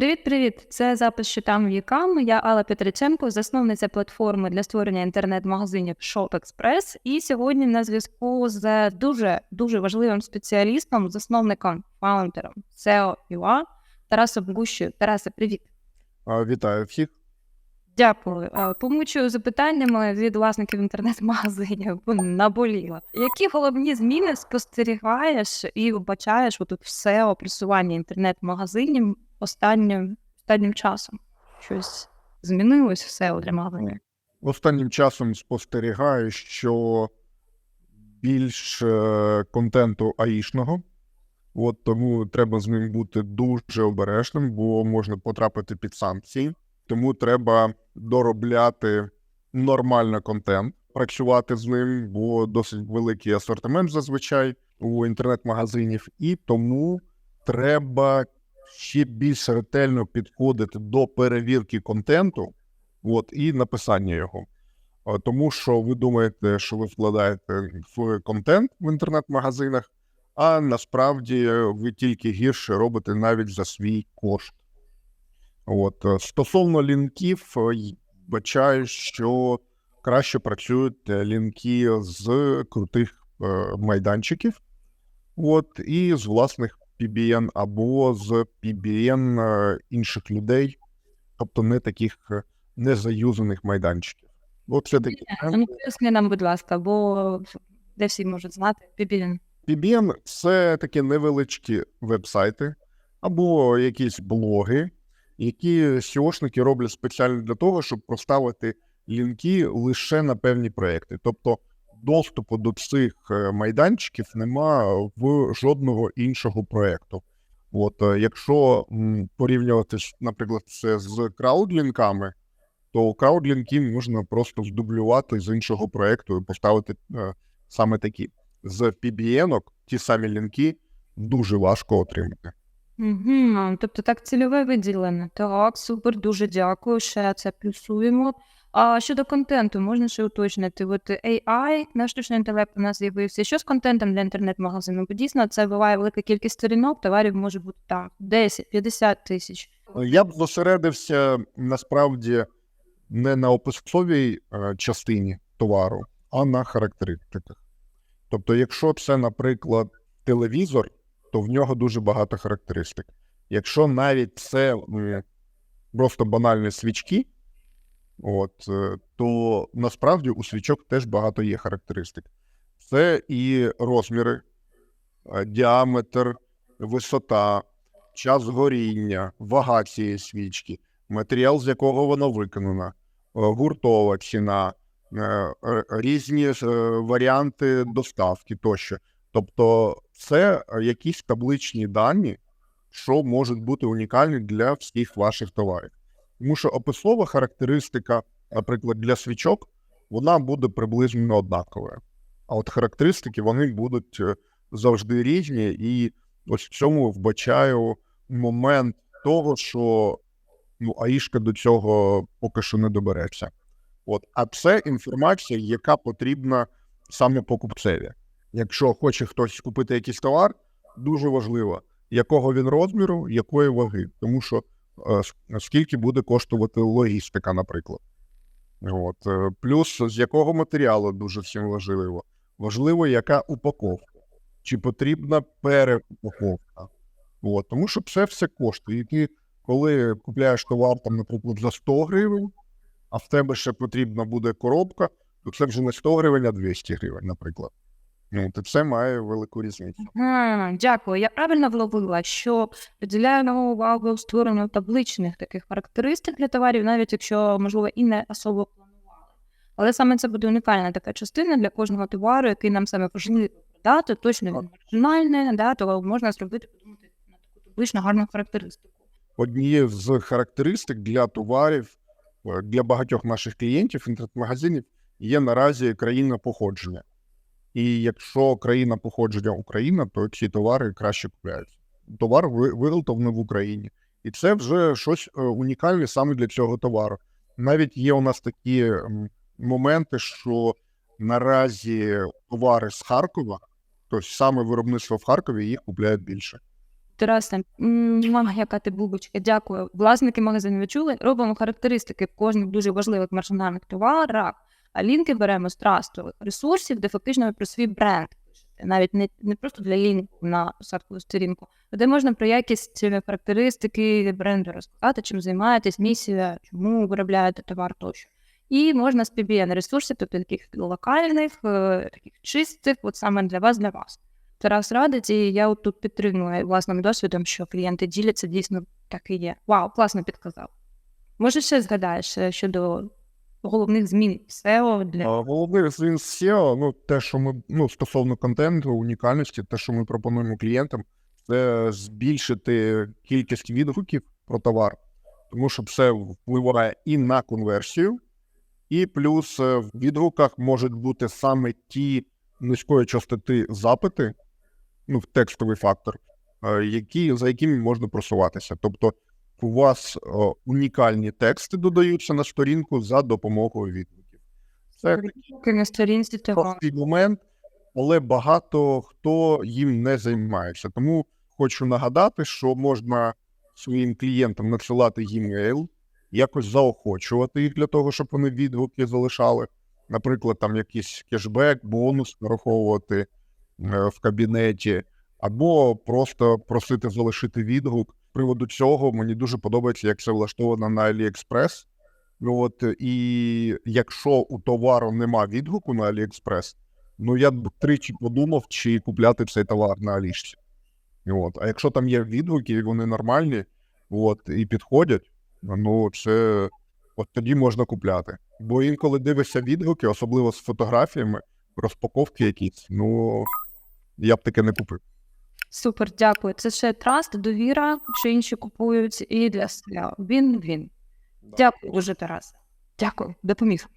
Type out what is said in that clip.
Привіт-привіт! Це запис «Що там вікам. Я Алла Петриченко, засновниця платформи для створення інтернет-магазинів ShopExpress. І сьогодні на зв'язку з дуже дуже важливим спеціалістом, засновником, фаундером SEO UA Тарасом Гущою. Тарасе, привіт! А, Вітаю всіх. Дякую. Помучую запитаннями від власників інтернет-магазинів, бо наболіло. Які головні зміни спостерігаєш і вбачаєш отут в SEO просування інтернет-магазинів останнім, останнім часом? Щось змінилось в SEO для? Останнім часом спостерігаю, що більш е, контенту аїшного, от тому треба з ним бути дуже обережним, бо можна потрапити під санкції. Тому треба доробляти нормально контент, працювати з ним, бо досить великий асортимент зазвичай у інтернет-магазинів, і тому треба ще більш ретельно підходити до перевірки контенту, от, і написання його. Тому що ви думаєте, що ви вкладаєте в контент в інтернет-магазинах, а насправді ви тільки гірше робите навіть за свій кошт. От е, стосовно лінків, е, бачаю, що краще працюють лінки з крутих е, майданчиків, от, і з власних PBN або з PBN е, інших людей, тобто не таких е, незаюзаних майданчиків. От це такі А Ну, поясни нам, будь ласка, бо де всі можуть знати Бібілін. PBN – це такі невеличкі вебсайти або якісь блоги, які SEOшники роблять спеціально для того, щоб проставити лінки лише на певні проекти. Тобто доступу до цих е, майданчиків нема в жодного іншого проекту. От е, якщо порівнювати, наприклад, це з краудлінками, то краудлінки можна просто здублювати з іншого проекту і поставити е, саме такі з PBN ті самі лінки дуже важко отримати. Угу. Тобто так цільове виділене. Так, супер, дуже дякую. Ще це плюсуємо. А щодо контенту, можна ще уточнити. От AI, наш штучний інтелект у нас з'явився. Що з контентом для інтернет-магазину? Бо дійсно це буває велика кількість сторінок, товарів може бути так, 10-50 тисяч. Я б зосередився насправді не на описовій е, частині товару, а на характеристиках. Тобто, якщо це, наприклад, телевізор, то в нього дуже багато характеристик. Якщо навіть це просто банальні свічки, от, е, то насправді у свічок теж багато є характеристик. Це і розміри, е, діаметр, висота, час горіння, вага цієї свічки, матеріал, з якого вона виконана, е, гуртова ціна, різні варіанти доставки тощо. Тобто, це якісь табличні дані, що можуть бути унікальні для всіх ваших товарів. Тому що описова характеристика, наприклад, для свічок, вона буде приблизно однаковою. А от характеристики вони будуть е, завжди різні, і ось в цьому вбачаю момент того, що ну, АІшка до цього поки що не добереться. От, а це інформація, яка потрібна саме покупцеві. Якщо хоче хтось купити якийсь товар, дуже важливо, якого він розміру, якої ваги, тому що скільки буде коштувати логістика, наприклад. От, е, плюс з якого матеріалу дуже всім важливо. Важливо, яка упаковка, чи потрібна переупаковка. От, тому що це все коштує. І ти, коли купляєш товар, там, наприклад, за 100 гривень, а в тебе ще потрібна буде коробка, то це вже не 100 гривень, а 200 гривень, наприклад. Ну, то це має велику різницю. Ага, дякую. Я правильно вловила, що приділяємо увагу створенню табличних таких характеристик для товарів, навіть якщо, можливо, і не особо планували. Але саме це буде унікальна така частина для кожного товару, який нам саме важливо продати, точно він маржинальний, да, то можна зробити, подумати на таку табличну гарну характеристику. Однією з характеристик для товарів е, для багатьох наших клієнтів інтернет-магазинів є наразі країна походження. І якщо країна походження Україна, то ці товари краще купляються. Товар ви- виготовлений в Україні. І це вже щось е, унікальне саме для цього товару. Навіть є у нас такі моменти, що наразі товари з Харкова, тобто саме виробництво в Харкові, їх купляють більше. Тарас, там, мама, яка ти бубочка, дякую. Власники магазину ви чули, робимо характеристики кожних дуже важливих маржинальних товарах, лінки беремо з трастових ресурсів, де фактично ви про свій бренд пишете. Навіть не, не просто для лінку на посадкову сторінку, де можна про якість е, характеристики бренду розказати, чим займаєтесь, місія, чому виробляєте товар тощо. І можна з PBN ресурсів, тобто таких локальних, е, таких чистих, от саме для вас, для вас. Тарас радить, і я от тут підтримую власним досвідом, що клієнти діляться, дійсно так і є. Вау, класно підказав. Може, ще згадаєш е, щодо головних змін SEO для А, Головний змін SEO, ну те, що ми ну стосовно контенту, унікальності, те, що ми пропонуємо клієнтам, це збільшити кількість відгуків про товар, тому що це впливає і на конверсію, і плюс е, в відгуках можуть бути саме ті низької частоти запити, ну, в текстовий фактор, е, які, за якими можна просуватися. Тобто у вас е, унікальні тексти додаються на сторінку за допомогою відгуків. Це відгуки на сторінці простий момент, але багато хто їм не займається. Тому хочу нагадати, що можна своїм клієнтам надсилати e-mail, якось заохочувати їх для того, щоб вони відгуки залишали. Наприклад, там якийсь кешбек, бонус нараховувати е, в кабінеті, або просто просити залишити відгук. Приводу цього мені дуже подобається, як це влаштовано на AliExpress. Ну от і якщо у товару нема відгуку на AliExpress, ну я б тричі подумав, чи купляти цей товар на Алішці. От. А якщо там є відгуки, і вони нормальні, от, і підходять, ну це от тоді можна купляти. Бо інколи дивишся відгуки, особливо з фотографіями, розпаковки якісь, ну я б таке не купив. Супер, дякую. Це ще траст, довіра, що інші купують, і для. Він він. Дякую дуже, Тарас. Дякую, допоміг.